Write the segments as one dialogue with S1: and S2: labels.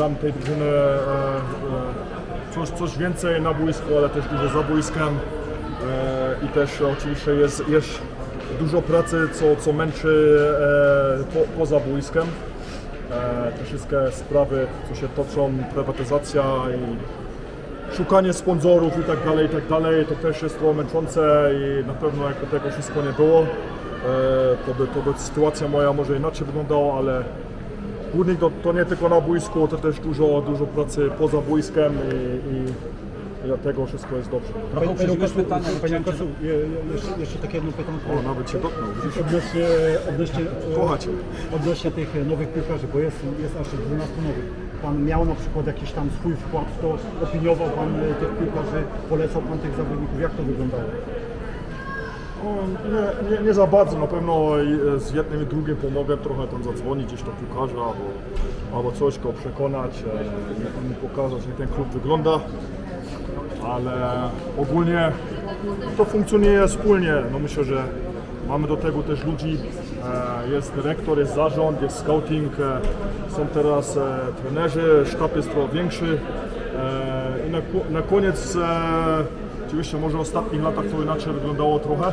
S1: dam tej drużyny e, e, coś, coś więcej na boisku, ale też dużo za boiskiem e, i też oczywiście jest, jest dużo pracy, co, co męczy po, poza boiskiem. Te wszystkie sprawy, co się toczą, prywatyzacja i szukanie sponsorów i tak dalej, i tak dalej, to też jest trochę męczące i na pewno jakby tego wszystko nie było, to by, to by sytuacja moja może inaczej wyglądała, ale Górnik to, to nie tylko na boisku, to też dużo, dużo pracy poza boiskiem i, i, dlatego wszystko jest dobrze.
S2: Trochę
S3: Panie
S2: uprzedziłeś
S3: Łukaszu,
S2: pytania,
S3: Panie jeszcze, jeszcze takie jedno pytanko.
S1: O, nawet się dotknął?
S3: Odnośnie, odnośnie,
S1: Kochacie.
S3: odnośnie tych nowych piłkarzy, bo jest, jest aż 12 nowych. Pan miał na przykład jakiś tam swój wkład w to, opiniował Pan e, tych piłkarzy, polecał Pan tych zawodników, jak to wyglądało?
S1: Nie, nie, nie za bardzo, na pewno e, z jednym i drugim pomogę trochę tam zadzwonić gdzieś do piłkarza albo, albo coś go przekonać, mu pokazać jak ten klub wygląda, ale ogólnie to funkcjonuje wspólnie, no myślę, że mamy do tego też ludzi, e, jest dyrektor, jest zarząd, jest scouting, e, są teraz trenerzy, sztab jest trochę większy. I na, na koniec oczywiście może w ostatnich latach to inaczej wyglądało trochę,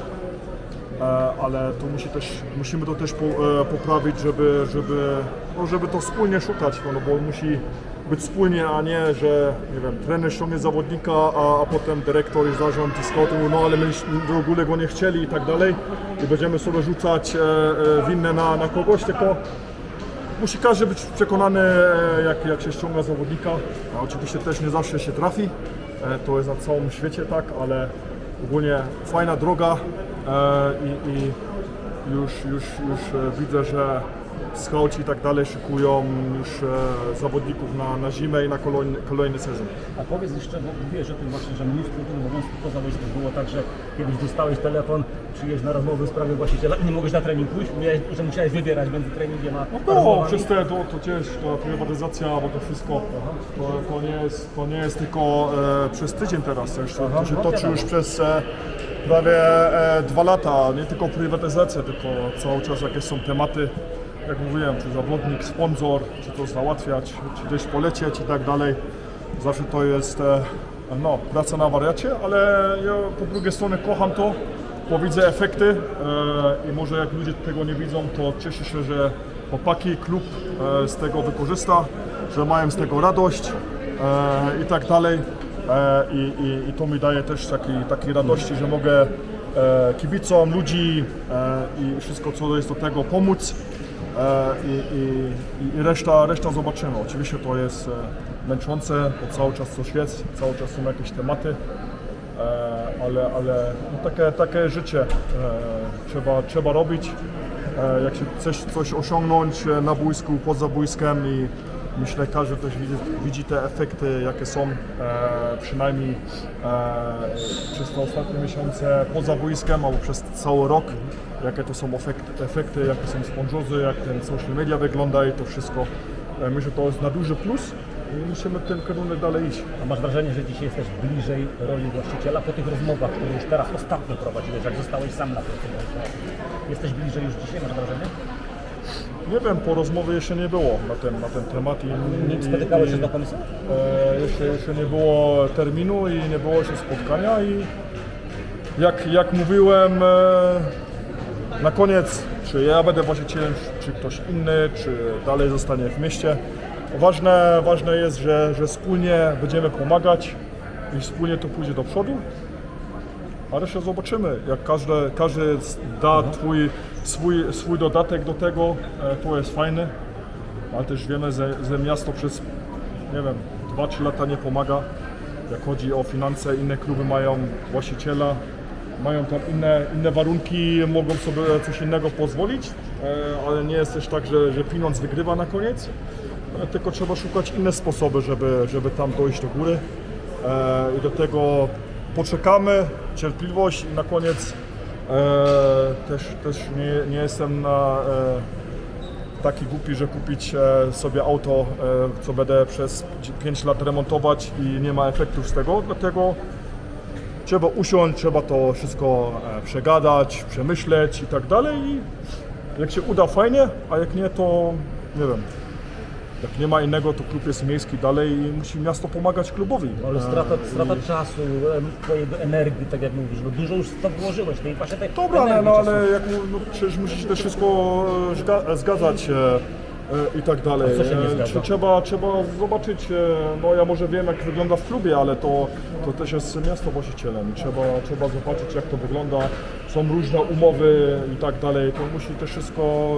S1: ale to musi też, musimy to też e, poprawić, żeby, żeby, no, żeby to wspólnie szukać, no, bo musi być wspólnie, a nie, że nie wiem, trener ściągnie zawodnika, a, a potem dyrektor i zarząd i scout no ale my w ogóle go nie chcieli i tak dalej i będziemy sobie rzucać e, e, winne na, na kogoś, tylko musi każdy być przekonany, e, jak, jak się ściąga zawodnika. A oczywiście też nie zawsze się trafi. E, To jest na całym świecie tak, ale ogólnie fajna droga e, i, i już, już, już e, widzę, że skauci i tak dalej szykują już e, zawodników na, na zimę i na kolejny, kolejny sezon.
S2: A powiedz jeszcze, bo mówiłeś o tym właśnie, że mnóstwo tych obowiązków poza wojskiem było tak, że kiedyś dostałeś telefon, przyjeźdź na rozmowę w sprawie właściciela i nie mogłeś na trening pójść, miałeś, że musiałeś wybierać między treningiem a
S1: No, przez te, to, to gdzieś, to prywatyzacja, bo to wszystko, to, to, nie, jest, to nie jest tylko e, przez tydzień teraz, to, to się
S2: no
S1: toczy już przez e, prawie e, dwa lata, nie tylko prywatyzacja, tylko cały czas jakieś są tematy, jak mówiłem, czy zawodnik, sponsor, czy to załatwiać, czy gdzieś polecieć i tak dalej. Zawsze to jest e, no, praca na wariacie, ale ja po drugiej stronie kocham to, bo widzę efekty e, i może jak ludzie tego nie widzą, to cieszę się, że chłopaki, klub e, z tego wykorzysta, że mają z tego radość e, i tak dalej. E, i, i, I to mi daje też taki, takiej radości, że mogę e, kibicom, ludzi e, i wszystko co jest do tego pomóc. I, i, i reszta, reszta zobaczymy. Oczywiście to jest męczące, bo cały czas coś jest, cały czas są jakieś tematy, ale, ale no takie, takie życie trzeba, trzeba robić. Jak się chce coś osiągnąć na boisku, poza boiskiem i myślę każdy też widzi, widzi te efekty, jakie są e, przynajmniej e, przez te ostatnie miesiące poza boiskiem albo przez cały rok, jakie to są efekty, efekty jakie są sponsorzy, jak ten social media wygląda i to wszystko. E, myślę, że to jest na duży plus i musimy w tym kierunek dalej iść.
S2: A masz wrażenie, że dzisiaj jesteś bliżej roli właściciela po tych rozmowach, które już teraz ostatnio prowadziłeś, jak zostałeś sam na tym Jesteś bliżej już dzisiaj, masz wrażenie?
S1: Nie wiem, po rozmowie jeszcze nie było na ten, na ten temat. I,
S2: Nie
S1: i-
S2: spotykałeś się z do komisji?
S1: E, jeszcze, jeszcze nie było terminu i nie było jeszcze spotkania i jak, jak mówiłem e, na koniec, czy ja będę właścicielem, czy ktoś inny, czy dalej zostanie w mieście. Ważne, ważne jest, że, że wspólnie będziemy pomagać i wspólnie to pójdzie do przodu. A resztę zobaczymy. Jak każdy, każdy da twój, swój, swój dodatek do tego, e, to jest fajne. Ale też wiemy, że, że miasto przez, nie wiem, 2-3 lata nie pomaga. Jak chodzi o finanse, inne kluby mają właściciela, mają tam inne, inne warunki, mogą sobie coś innego pozwolić, e, ale nie jest też tak, że, że pieniądz wygrywa na koniec. E, Tylko trzeba szukać inne sposoby, żeby, żeby tam dojść do góry. I do tego poczekamy, cierpliwość i na koniec też, też nie, nie jestem na, e, taki głupi, że kupić e, sobie auto, e, co będę przez 5 lat remontować i nie ma efektów z tego, dlatego trzeba usiąść, trzeba to wszystko e, przegadać, przemyśleć i tak dalej i jak się uda fajnie, a jak nie to nie wiem. Jak nie ma innego, to klub jest miejski dalej i musi miasto pomagać klubowi.
S2: Ale strata, strata czasu, em, twojego energii, tak jak mówisz, no dużo już to włożyłeś, tej właśnie tej
S1: Dobra, ale, no,
S2: czasu.
S1: ale jak, no, przecież musisz też wszystko e, zga- zgadzać e, e, i tak dalej. E, Trzeba, trzeba zobaczyć, e, no ja może wiem jak wygląda w klubie, ale to, to też jest miasto właścicielem. Trzeba, trzeba zobaczyć jak to wygląda. Są różne umowy i tak dalej. To musi też wszystko...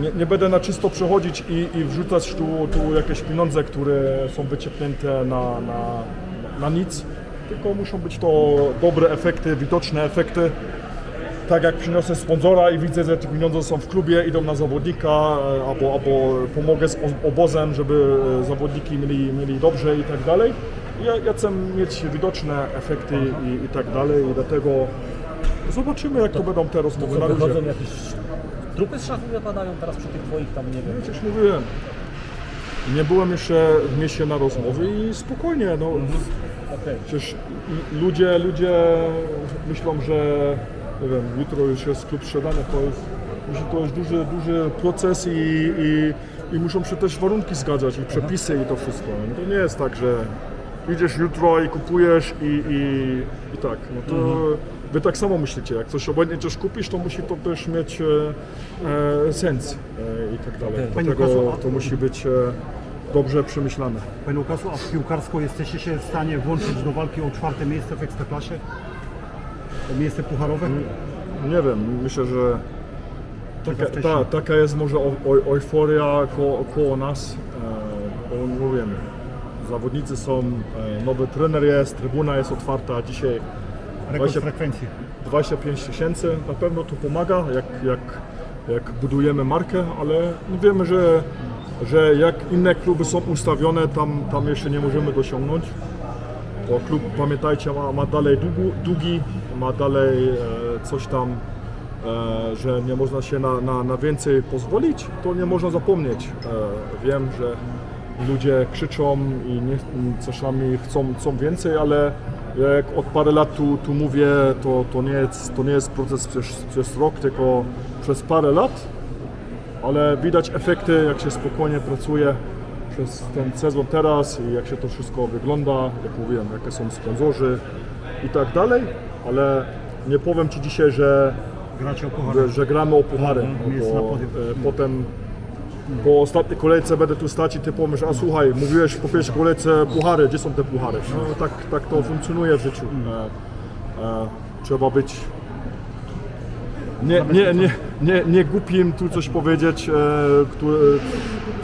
S1: Nie, nie będę na czysto przechodzić i, i wrzucać tu, tu jakieś pieniądze, które są wyciepnięte na, na, na nic. Tylko muszą być to dobre efekty, widoczne efekty tak jak przyniosę sponsora i widzę, że te pieniądze są w klubie, idą na zawodnika, e, albo, albo pomogę z obozem, żeby e, zawodniki mieli, mieli dobrze i tak dalej. Ja, ja chcę mieć widoczne efekty i, i tak dalej i dlatego zobaczymy jak to, będą te rozmowy
S2: To
S1: na luzie.
S2: Trupy z szafy wypadają teraz przy tych twoich tam, nie wiem.
S1: Przecież mówiłem, nie byłem jeszcze w mieście na rozmowy i spokojnie, no
S2: Okej.
S1: Przecież ludzie, ludzie myślą, że nie wiem, jutro już jest klub sprzedany, to jest, to jest duży, duży proces i, i, i muszą się też warunki zgadzać i przepisy i to wszystko. No To nie jest tak, że idziesz jutro i kupujesz i, i, i tak. No to wy tak samo myślicie, jak coś obojętnie coś kupisz, to musi to też mieć e, e, sens e, i tak dalej.
S3: Panie
S1: Dlatego
S3: Łukaszu, a-
S1: to musi być e, dobrze przemyślane.
S3: Panie Łukaszu, a piłkarsko jesteście się w stanie włączyć do walki o czwarte miejsce w Ekstraklasie? O miejsce pucharowe?
S1: Nie wiem, myślę, że
S3: To za
S1: taka,
S3: wcześnie.
S1: ta, taka jest może eu- eu- euforia koło, koło nas. E, bo mówię, zawodnicy są, e, nowy trener jest, trybuna jest otwarta. Dzisiaj
S3: Rekord
S1: 20
S3: frekwencji.
S1: 25 tysięcy, na pewno to pomaga, jak, jak, jak budujemy markę, ale wiemy, że, że jak inne kluby są ustawione, tam, tam jeszcze nie możemy dosiągnąć. Bo klub, pamiętajcie, ma, ma dalej długu, długi, ma dalej e, coś tam, e, że nie można się na, na, na więcej pozwolić, to nie można zapomnieć. E, wiem, że ludzie krzyczą i nie, czasami chcą, chcą więcej, ale jak od parę lat tu, tu mówię, to, to, nie jest, to nie jest proces przez, przez rok, tylko przez parę lat ale widać efekty, jak się spokojnie pracuje przez ten sezon teraz i jak się to wszystko wygląda, jak mówiłem, jakie są sponsorzy i tak dalej, ale nie powiem Ci dzisiaj, że,
S3: Gracie o
S1: że, że gramy o puchary,
S3: Mhm, jest
S1: bo
S3: na podium.
S1: e, potem po ostatniej kolejce będę tu stać i Ty powiesz, a słuchaj, mówiłeś po pierwszej kolejce puchary, gdzie są te puchary? No tak, tak to funkcjonuje w życiu. E, e, trzeba być nie, nie, nie, nie, nie głupim tu coś powiedzieć, e, które,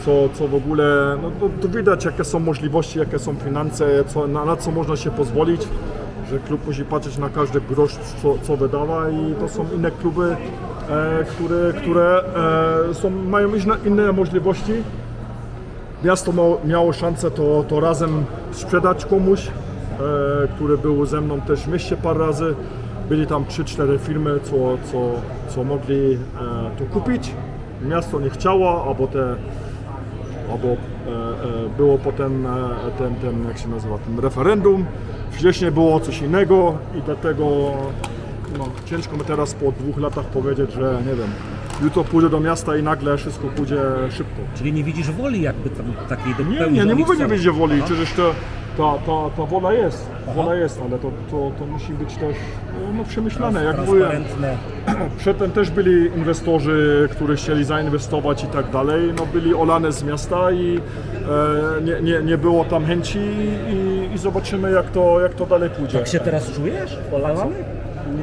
S1: co, co w ogóle, no to, to widać jakie są możliwości, jakie są finanse, co, na, na co można się pozwolić, że klub musi patrzeć na każdy grosz, co, co wydawa i to są inne kluby, które, które e, są, mają inne, możliwości. Miasto miało, szansę to, to razem sprzedać komuś, e, który był ze mną też w mieście parę razy. Byli tam 3-4 firmy, co, co, co mogli e, to kupić. Miasto nie chciało, albo te albo e, e, było potem e, ten, ten, jak się nazywa, ten referendum. Wcześniej było coś innego i dlatego no, ciężko mi teraz po dwóch latach powiedzieć, że nie wiem, jutro pójdę do miasta i nagle wszystko pójdzie szybko.
S2: Czyli nie widzisz woli jakby tam takiej do
S1: Nie, nie, nie mówię, nie będzie woli,
S2: Aha.
S1: przecież to, ta, ta, ta wola jest, wola jest, ale to, to, to musi być też no, przemyślane. Jak mówiłem, przedtem też byli inwestorzy, którzy chcieli zainwestować i tak dalej, no byli olane z miasta i e, nie, nie, nie było tam chęci i, i zobaczymy jak to, jak to dalej pójdzie.
S2: Jak się teraz czujesz? Olany?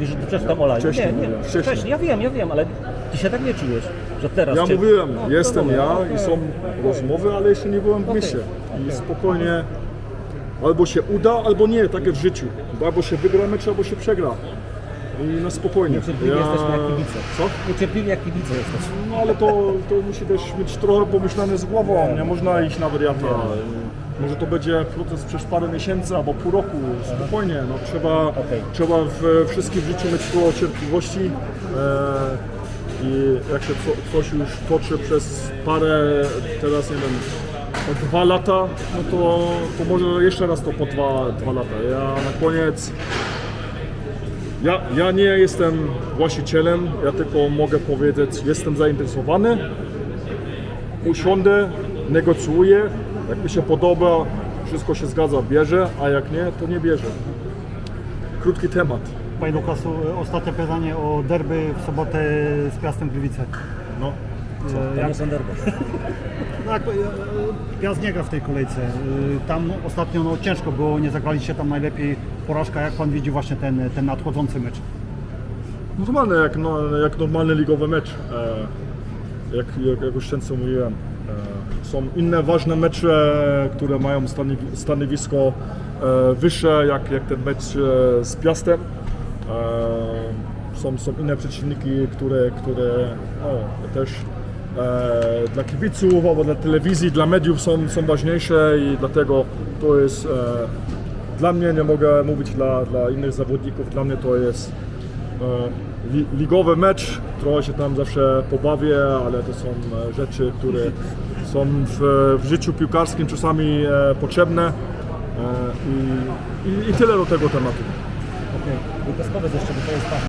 S2: Że ty przez tam olali.
S1: Wcześniej
S2: nie, nie, wcześniej.
S1: wcześniej.
S2: Ja wiem, ja wiem, ale ty się tak nie czujesz, że teraz
S1: Ja
S2: cię...
S1: mówiłem,
S2: No,
S1: jestem
S2: dobra,
S1: ja
S2: okej.
S1: i są rozmowy, ale jeszcze nie byłem w mieście. I spokojnie albo się uda, albo nie, takie w życiu. Albo się wygra mecz, albo się przegra. I na spokojnie.
S2: Niecierpliwi jesteśmy jak kibice.
S1: Co?
S2: Niecierpliwi jak kibice.
S1: No ale to, to musi też mieć trochę pomyślane z głową, nie można iść na wariata. Może to będzie proces przez parę miesięcy albo pół roku, spokojnie. No, trzeba,
S2: Okej.
S1: trzeba w wszystkim w życiu mieć trochę cierpliwości. E, I jak się co, coś już toczy przez parę, teraz nie wiem, dwa lata, no to, to może jeszcze raz to po dwa, dwa lata. Ja na koniec ja, ja nie jestem właścicielem, ja tylko mogę powiedzieć, jestem zainteresowany. Usiądę negocjuje, jak mi się podoba, wszystko się zgadza, bierze, a jak nie, to nie bierze. Krótki temat.
S3: Panie Lukasu, e, ostatnie pytanie o derby w sobotę z Piastem Gliwice.
S1: No.
S3: E,
S2: To
S3: jak-
S2: nie są derby.
S3: Tak, e, Piast nie gra w tej kolejce. Tam ostatnio no, ciężko było, nie zagraliście tam najlepiej. Porażka, jak pan widzi właśnie ten, ten nadchodzący mecz?
S1: Normalne, jak, no, jak normalny ligowy mecz. E, jak, jak, jak już często mówiłem. E, są inne ważne mecze, które mają stanowi, stanowisko e, wyższe, jak, jak ten mecz e, z Piastem. Są, są inne przeciwniki, które, które też dla kibiców albo dla telewizji, dla mediów są, są ważniejsze i dlatego to jest dla mnie, nie mogę mówić dla, dla innych zawodników, dla mnie to jest li, ligowy mecz, trochę się tam zawsze pobawię, ale to są e, rzeczy, które są w, w życiu piłkarskim czasami e, potrzebne e, i, i, i tyle do tego tematu.
S2: Lukas, powiedz jeszcze, bo to jest.